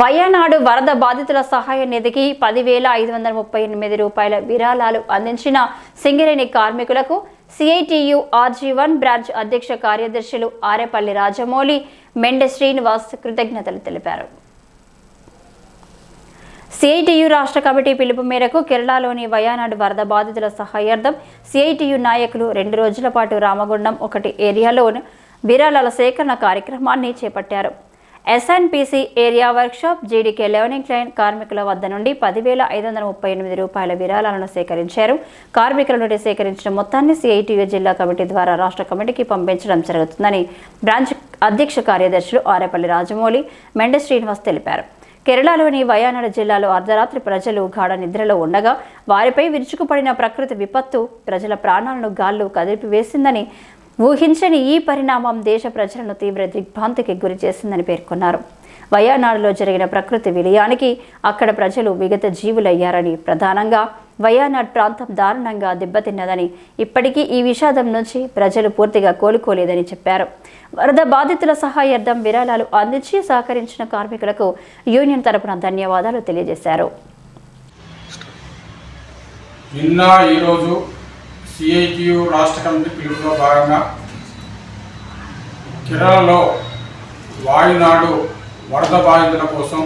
వయనాడు వరద బాధితుల సహాయ నిధికి పదివేల ఐదు వందల ముప్పై ఎనిమిది రూపాయల విరాళాలు అందించిన సింగరేణి కార్మికులకు సిఐటియు ఆర్జీ వన్ బ్రాంచ్ అధ్యక్ష కార్యదర్శులు ఆరేపల్లి రాజమౌళి మెండె శ్రీనివాస్ కృతజ్ఞతలు తెలిపారు. సిఐటియు రాష్ట్ర కమిటీ పిలుపు మేరకు కేరళలోని వయానాడు వరద బాధితుల సహాయార్థం సిఐటియు నాయకులు రెండు రోజుల పాటు రామగుండం ఒకటి ఏరియాలో విరాళాల సేకరణ కార్యక్రమాన్ని చేపట్టారు. SNPC area workshop GDK leveling line కార్మికుల వద్ద నుండి పదివేల ఐదు వందల ముప్పై ఎనిమిది రూపాయల విరాళాలను సేకరించారు. కార్మికుల నుండి సేకరించిన మొత్తాన్ని సిఐటియు జిల్లా కమిటీ ద్వారా రాష్ట్ర కమిటీకి పంపించడం జరుగుతుందని బ్రాంచ్ అధ్యక్ష కార్యదర్శులు ఆరేపల్లి రాజమౌళి మెండ శ్రీనివాస్ తెలిపారు. కేరళలోని వయానాడు జిల్లాలో అర్ధరాత్రి ప్రజలు గాఢ నిద్రలో ఉండగా వారిపై విరుచుకుపడిన ప్రకృతి విపత్తు ప్రజల ప్రాణాలను గాల్లో కదిలిపివేసిందని ఊహించని ఈ పరిణామం దేశ ప్రజలను తీవ్ర దిగ్భ్రాంతికి గురి చేసిందని పేర్కొన్నారు. వయానాడులో జరిగిన ప్రకృతి విలయానికి అక్కడ ప్రజలు విగత జీవులయ్యారని ప్రధానంగా వయానాడ్ ప్రాంతం దారుణంగా దెబ్బతిన్నదని ఇప్పటికీ ఈ విషాదం నుంచి ప్రజలు పూర్తిగా కోలుకోలేదని చెప్పారు. వరద బాధితుల సహాయార్థం విరాళాలు అందించి సహకరించిన కార్మికులకు యూనియన్ తరపున ధన్యవాదాలు తెలియజేశారు. నిన్న ఈరోజు సిఐటియు రాష్ట్ర కమిటీ పిలుపులో భాగంగా కేరళలో వాయునాడు వరద బాధితుల కోసం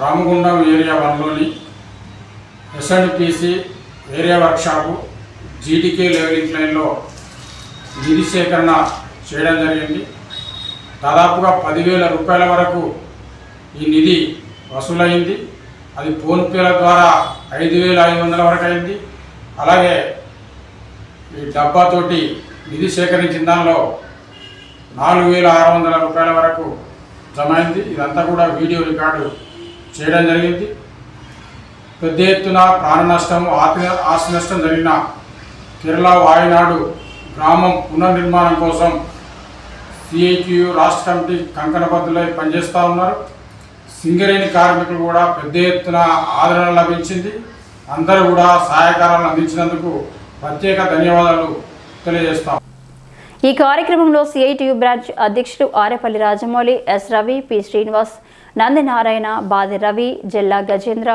Ramagundam area వన్లోని SNPC area workshop GTK leveling లైన్లో నిధి సేకరణ చేయడం జరిగింది. దాదాపుగా పదివేల రూపాయల వరకు ఈ నిధి వసూలైంది. అది ఫోన్పేల ద్వారా ఐదు వేల ఐదు వందల వరకు అయింది. అలాగే ఈ డబ్బాతోటి నిధి సేకరించిన దానిలో నాలుగు వేల ఆరు వందల రూపాయల వరకు జమ అయింది ఇదంతా కూడా వీడియో రికార్డు చేయడం జరిగింది. పెద్ద ఎత్తున ప్రాణ నష్టం ఆస్తి ఆస్తి నష్టం జరిగిన కేరళ వాయినాడు గ్రామం పునర్నిర్మాణం కోసం సిఐక్యూ రాష్ట్ర కమిటీ కంకణబద్ధులై పనిచేస్తూ ఉన్నారు. సింగరేణి కార్మికులు కూడా పెద్ద ఎత్తున ఆదరణ లభించింది. అందరూ కూడా సహాయకారాలను అందించినందుకు ప్రత్యేక ధన్యవాదాలు తెలియజేస్తాం. ఈ కార్యక్రమంలో సిఐటియు బ్రాంచ్ అధ్యక్షులు ఆరేపల్లి రాజమౌళి ఎస్ రవి పి శ్రీనివాస్ నందినారాయణ బాది రవి జిల్లా గజేంద్ర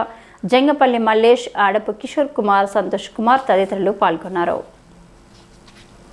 జంగపల్లి మల్లేష్ ఆడపు కిషోర్ కుమార్ సంతోష్ కుమార్ తదితరులు పాల్గొన్నారు.